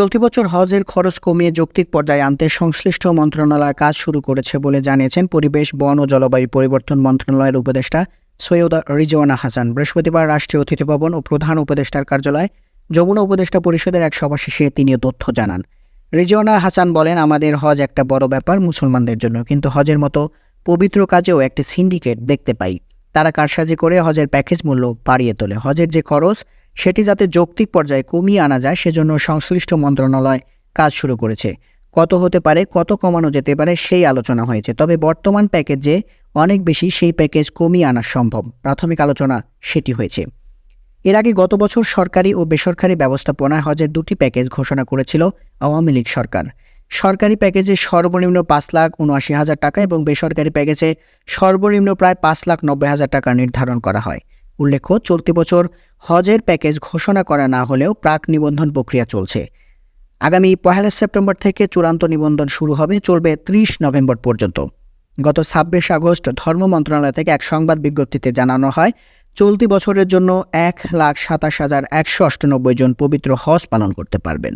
চলতি বছর হজের খরচ কমিয়ে যৌক্তিক পর্যায়ে আনতে সংশ্লিষ্ট মন্ত্রণালয় কাজ শুরু করেছে বলে জানিয়েছেন পরিবেশ, বন ও জলবায়ু পরিবর্তন মন্ত্রণালয়ের উপদেষ্টা সৈয়দ রিজওয়ানা হাসান। বৃহস্পতিবার রাষ্ট্রীয় অতিথি ভবন ও প্রধান উপদেষ্টার কার্যালয় যমুনা উপদেষ্টা পরিষদের এক সভা শেষে তিনি তথ্য জানান। রিজওয়ানা হাসান বলেন, আমাদের হজ একটা বড় ব্যাপার মুসলমানদের জন্য, কিন্তু হজের মতো পবিত্র কাজেও একটি সিন্ডিকেট দেখতে পাই। তারা কারসাজি করে হজের প্যাকেজ মূল্য বাড়িয়ে তোলে। হজের যে খরচ সেটি যাতে যৌক্তিক পর্যায়ে কমিয়ে আনা যায়, সেজন্য সংশ্লিষ্ট মন্ত্রণালয় কাজ শুরু করেছে। কত হতে পারে, কত কমানো যেতে পারে, সেই আলোচনা হয়েছে। তবে বর্তমান প্যাকেজে অনেক বেশি, সেই প্যাকেজ কমিয়ে আনা সম্ভব। প্রাথমিক আলোচনা সেটি হয়েছে। এর আগে গত বছর সরকারি ও বেসরকারি ব্যবস্থাপনায় হজের দুটি প্যাকেজ ঘোষণা করেছিল আওয়ামী লীগ সরকার। সরকারি প্যাকেজে সর্বনিম্ন পাঁচ লাখ উনআশি হাজার টাকা এবং বেসরকারি প্যাকেজে সর্বনিম্ন প্রায় পাঁচ লাখ নব্বই হাজার টাকা নির্ধারণ করা হয়। উল্লেখ্য, চলতি বছর হজের প্যাকেজ ঘোষণা করা না হলেও প্রাক নিবন্ধন প্রক্রিয়া চলছে। আগামী পহেলা সেপ্টেম্বর থেকে চূড়ান্ত নিবন্ধন শুরু হবে, চলবে ত্রিশ নভেম্বর পর্যন্ত। গত ছাব্বিশ আগস্ট ধর্ম মন্ত্রণালয় থেকে এক সংবাদ বিজ্ঞপ্তিতে জানানো হয়, চলতি বছরের জন্য এক লাখ সাতাশ হাজার একশো অষ্টানব্বই জন পবিত্র হজ পালন করতে পারবেন।